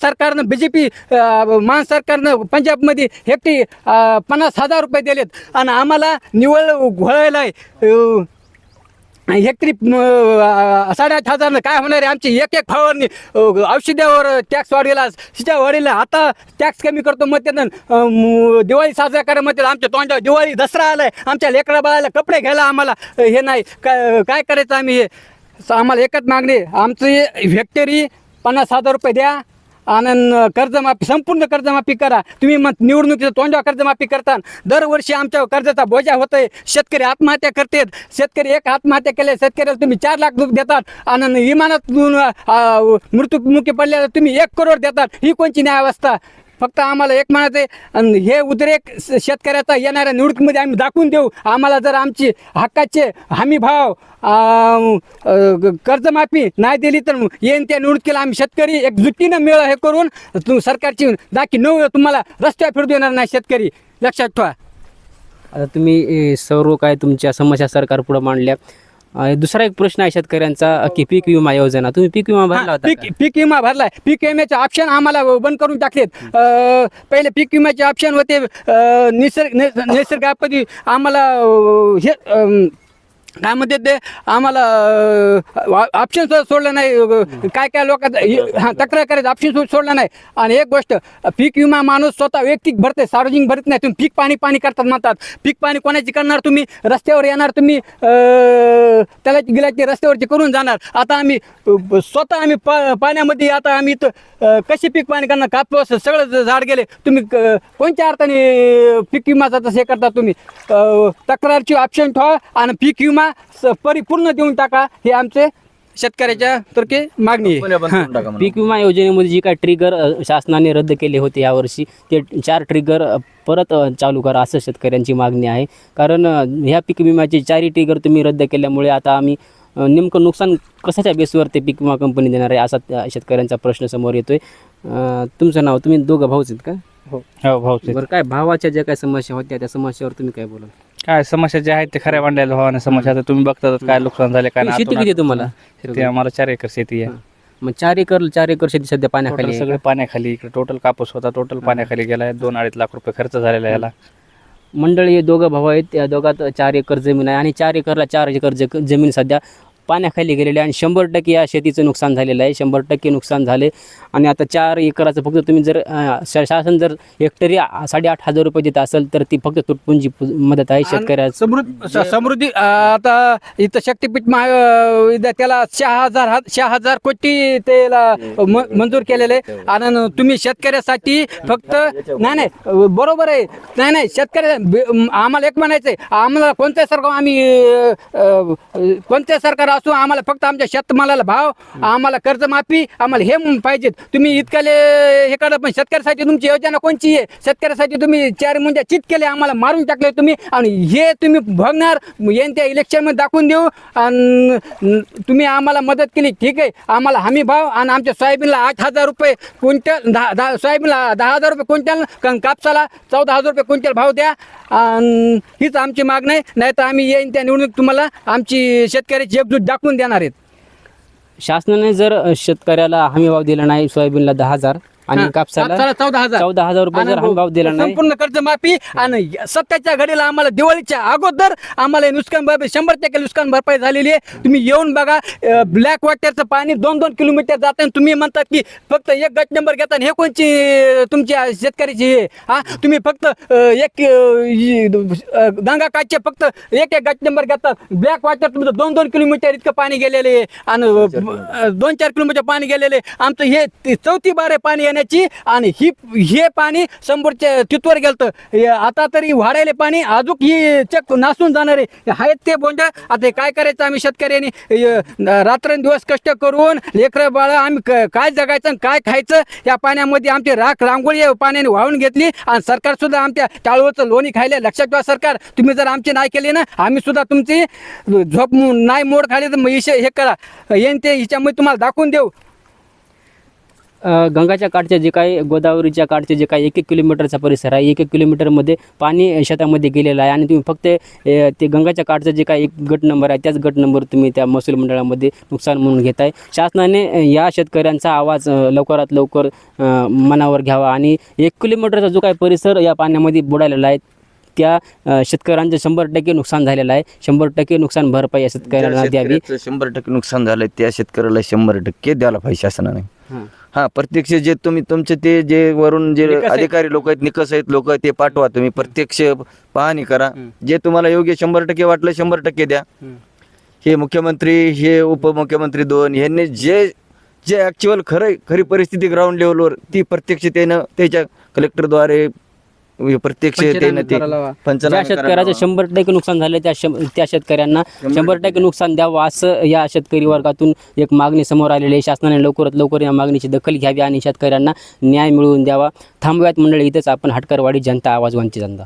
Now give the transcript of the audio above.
सरकारनं B J P मान सरकारनं पंजाबमध्ये हेक्टी पन्नास हजार रुपये दिलेत. आणि आम्हाला निवळ घोळायला आहे हेक्टरी साडेआठ हजारनं काय होणार आहे? आमची एक एक फवारणी औषधावर टॅक्स वाढलेला तिच्या वाढीला आता टॅक्स कमी करतो मग त्यानं दिवाळी साजरा करा मग आमच्या तोंडावर दिवाळी दसरा आलाय. आमच्या लेकरा बाळाला कपडे घ्यायला आम्हाला हे नाही. काय काय करायचं आम्ही हे? आम्हाला एकच मागणी आमची हेक्टरी पन्नास हजार रुपये द्या. आणि कर्जमाफी संपूर्ण कर्जमाफी करा. तुम्ही मग निवडणुकीचं तोंडावर कर्जमाफी करता दरवर्षी आमच्या कर्जाचा बोजा होतोय. शेतकरी आत्महत्या करतात. शेतकरी एक आत्महत्या केल्या शेतकऱ्याला तुम्ही चार लाख रुपये देतात. आणि इमानातून अं, मृत्यूमुखी पडल्याला तुम्ही एक करोड देतात. ही कोणची न्यायावस्था फक्त आम्हाला एक म्हणायचं आहे आणि हे उद्रेक शेतकऱ्याचा येणाऱ्या निवडणुकीमध्ये आम्ही दाखवून देऊ. आम्हाला जर आमची हक्काचे हमी भाव कर्जमाफी नाही दिली तर येईन त्या निवडणुकीला आम्ही शेतकरी एकजुटीनं मिळ हे करून तू सरकारची दाखी न तुम्हाला रस्त्यावर फिरू देणार नाही शेतकरी. लक्षात ठेवा. आता तुम्ही सर्व काय तुमच्या समस्या सरकार पुढे मांडल्या. अ, दुसरा एक प्रश्न आहे शेतकऱ्यांचा की पीक विमा योजना. तुम्ही पीक विमा भरला हा, होता पीक का? पीक विमा भरलाय. पीक विम्याचे ऑप्शन आम्हाला बंद करून टाकलेत. अं, पहिले पीक विम्याचे ऑप्शन होते अं, निसर्ग निस- निसर्ग आपत्ती आम्हाला अं, हे अं, काय म्हणते ते आम्हाला ऑप्शन सोडलं नाही काय काय लोकांचा हा तक्रार करायचं ऑप्शन सोडलं नाही. आणि एक गोष्ट पीक विमा माणूस स्वतः वैयक्तिक भरते सार्वजनिक भरत नाही तुम्ही पीक पाणी पाणी करतात म्हणतात. पीक पाणी कोणाची करणार तुम्ही? रस्त्यावर येणार तुम्ही त्याला गिलाची रस्त्यावरची करून जाणार. आता आम्ही स्वतः आम्ही पा पाण्यामध्ये आता आम्ही इथं कशी पीक पाणी करणार? कापूस सगळं झाड गेले. तुम्ही क- कोणत्या अर्थाने पीक विमाचा तसं हे करता तुम्ही? तक्रारची ऑप्शन ठेवा आणि पीक विमा स- परिपूर्ण देऊन टाका हे आमचे शेतकऱ्याच्या तर्फे मागणी आहे. हां. पीक विमा योजनेमध्ये जी काय ट्रिगर अ, शासनाने रद्द केले होते यावर्षी ते चार ट्रिगर अ, परत अ, चालू करा असं शेतकऱ्यांची मागणी आहे. कारण अ, ह्या पीक विम्याचे चारही ट्रिगर तुम्ही रद्द केल्यामुळे आता आम्ही अ, नेमकं नुकसान कशाच्या बेसवर ते पीक विमा कंपनी देणार आहे असा त्या शेतकऱ्यांचा प्रश्न समोर येतोय. अ, तुमचं नाव तुम्ही दोघं भाऊच आहेत का? हो. भाऊ बरं काय भावाच्या ज्या काय समस्या होत्या त्या समस्यावर तुम्ही काय बोला काय समस्या ज्या आहेत ते खऱ्या मांडलेल्या भावाने समस्या आता तुम्ही बघता काय नुकसान झाले काय शेती किती आहे तुम्हाला? शेती आम्हाला चार एकर शेती आहे. मग चार एकर चार एकर शेती सध्या टोटल पाण्याखाली आहे सगळे पाण्याखाली इकडे टोटल कापूस होता टोटल पाण्याखाली गेला आहे दोन अडीच लाख रुपये खर्च झालेला आहे याला. मंडळी हे दोघं भाऊ आहेत त्या दोघात चार एकर जमीन आहे आणि चार एकरला चार एकर जमीन सध्या पाण्याखाली गेलेली आहे आणि शंभर टक्के या शेतीचं नुकसान झालेलं आहे. शंभर टक्के नुकसान झाले. आणि आता चार एकराचं फक्त तुम्ही जर शासन जर हेक्टरी साडेआठ हजार रुपये देत असेल तर ती फक्त तुटपुंजी पु- मदत आहे शेतकऱ्याचं. समृद्धी समृद्धी आता इथं शक्तीपीठ महा त्याला सहा हजार हा- सहा हजार कोटी त्याला म- मंजूर केलेले आणि तुम्ही शेतकऱ्यासाठी फक्त नाही नाही बरोबर आहे. नाही नाही शेतकऱ्या आम्हाला एक म्हणायचंय. आम्हाला कोणत्या सरकार आम्ही कोणत्या सरकार असो आम्हाला फक्त आमच्या शेतमालाला भाव आम्हाला कर्जमाफी आम्हाला हे पाहिजेत. तुम्ही इतकाले हे करा पण शेतकऱ्यासाठी तुमची योजना कोणची आहे? शेतकऱ्यासाठी तुम्ही चार मुंड्या चित केले आम्हाला मारून टाकले तुम्ही. आणि हे तुम्ही बघणार येईन त्या इलेक्शनमध्ये दाखवून देऊ. आणि तुम्ही आम्हाला मदत केली ठीक आहे. आम्हाला हमी भाव आणि आमच्या सोयाबीनला आठ हजार रुपये क्विंटल दहा दहा सोयाबीनला दहा हजार रुपये क्विंटल कापसाला चौदा हजार रुपये क्विंटल भाव द्या. हीच आमची मागणी आहे. नाही तर आम्ही येईन त्या निवडणूक तुम्हाला आमची शेतकऱ्याची एकजूट दाखवून देणार आहेत. शासनाने जर शेतकऱ्याला हमी भाव दिला नाही सोयाबीनला दहा हजार आणि हा, कापसाला कापसाला चौदा हजार. चौदा हजार रुपये जर आणि हमी भाव दिला नाही. संपूर्ण कर्जमाफी आणि सत्याच्या घडीला आम्हाला दिवाळीच्या अगोदर आम्हाला हे नुकसान भरपाई शंभर टक्के नुकसान भरपाई झालेली आहे. तुम्ही येऊन बघा ब्लॅक वॉटरचं पाणी दोन दोन किलोमीटर जातं आणि तुम्ही म्हणतात की फक्त एक गट नंबर घेता आणि हे कोणची अं, तुमच्या शेतकऱ्याची हे? हा? तुम्ही फक्त अं, एक अं, इ- अं, गंगा काठचे फक्त एक एक गट नंबर घेतात ब्लॅक वॉटर तुमचं दोन दोन किलोमीटर इतकं पाणी गेलेले आहे. आणि अं, दोन चार किलोमीटर पाणी गेलेले आहे. आमचं हे ती- चौथी बार आहे पाणी येण्याची. आणि ही हे पाणी समोरच्या तिथवर गेलतं. आता तरी वाढायले पाणी अजून ही चक नासून जाणार आहे. आहेत ते बोंड आता हे काय करायचं आम्ही शेतकऱ्यांनी? रात्रंदिवस कष्ट करून लेकरं बाळा आम्ही काय जगायचं आणि काय खायचं? या पाण्यामध्ये आमची राख रांगोळी पाण्याने वाहून घेतली आणि सरकार सुद्धा आमच्या टाळूचं लोणी खायले लक्षात ठेवा सरकार. तुम्ही जर आमचे नाही केले ना आम्ही सुद्धा तुमची झोप नाही मोड खाली तर मग हे करा. येईन ते हिच्यामध्ये तुम्हाला दाखवून देऊ. गंगाच्या काठच्या जे काही गोदावरीच्या काठचे जे काही एक एक किलोमीटरचा परिसर आहे एक एक किलोमीटरमध्ये पाणी शेतामध्ये गेलेलं आहे आणि तुम्ही फक्त ते गंगाच्या काठचं जे काही एक गट नंबर आहे त्याच गट नंबर तुम्ही त्या महसूल मंडळामध्ये नुकसान म्हणून घेत आहे शासनाने या शेतकऱ्यांचा आवाज लवकरात लवकर मनावर घ्यावा आणि एक किलोमीटरचा जो काही परिसर या पाण्यामध्ये बुडालेला आहे त्या शेतकऱ्यांचं शंभर टक्के नुकसान झालेलं आहे. शंभर टक्के नुकसान भरपाई या शेतकऱ्यांना द्यावी. शंभर टक्के नुकसान झालंय त्या शेतकऱ्याला शंभर टक्के द्यायला पाहिजे शासनाने. हां. प्रत्यक्ष जे तुम्ही तुमचे ते जे वरून जे अधिकारी लोक आहेत निकष आहेत लोक ते पाठवा तुम्ही. प्रत्यक्ष पाहणी करा. जे तुम्हाला योग्य शंभर टक्के वाटलं शंभर टक्के द्या. हे मुख्यमंत्री हे उपमुख्यमंत्री दोन यांनी जे जे ॲक्च्युअल खरं खरी परिस्थिती ग्राउंड लेवलवर ती प्रत्यक्ष त्यानं त्याच्या कलेक्टरद्वारे प्रत्यक्ष करायला हवा. ज्या शेतकऱ्याचं शंभर टक्के नुकसान झालं त्या शं त्या शेतकऱ्यांना शंभर टक्के नुकसान द्यावं असं या शेतकरी वर्गातून एक मागणी समोर आलेली आहे. शासनाने लवकरात लवकर या मागणीची दखल घ्यावी आणि शेतकऱ्यांना न्याय मिळवून द्यावा. थांबव्यात मंडळी इथंच आपण हटकरवाडी जनता आवाज वंचित जनता